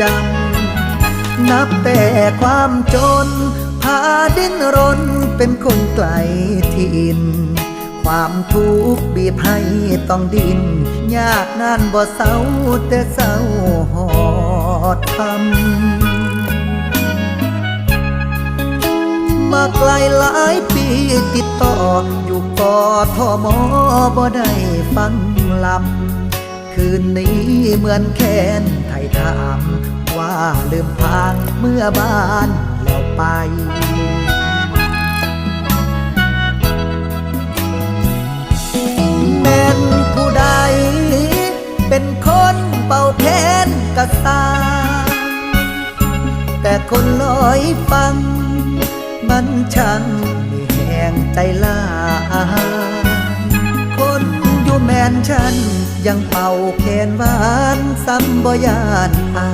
จำ นับแต่ความจน พาดิ้นรนเป็นคนไกลถิ่น ความทุกข์บีบให้ต้องดินยากนานบ่เศร้าแต่เศร้าหอดทำมาไกลหลายปีติดต่อ อยู่กอทอมอบ่ได้ฟังลำ คืนนี้เหมือนแค้นไทยถามว่าลืมพางเมื่อบ้านแล้วไปแม่นผู้ใด เป็นคนเป่าแค้นกระสาแต่คนลอยฟัง มันช่างมีแหงใจลา แมนฉัน ยังเป่าแคนหวานซ้ำบ่ยานอา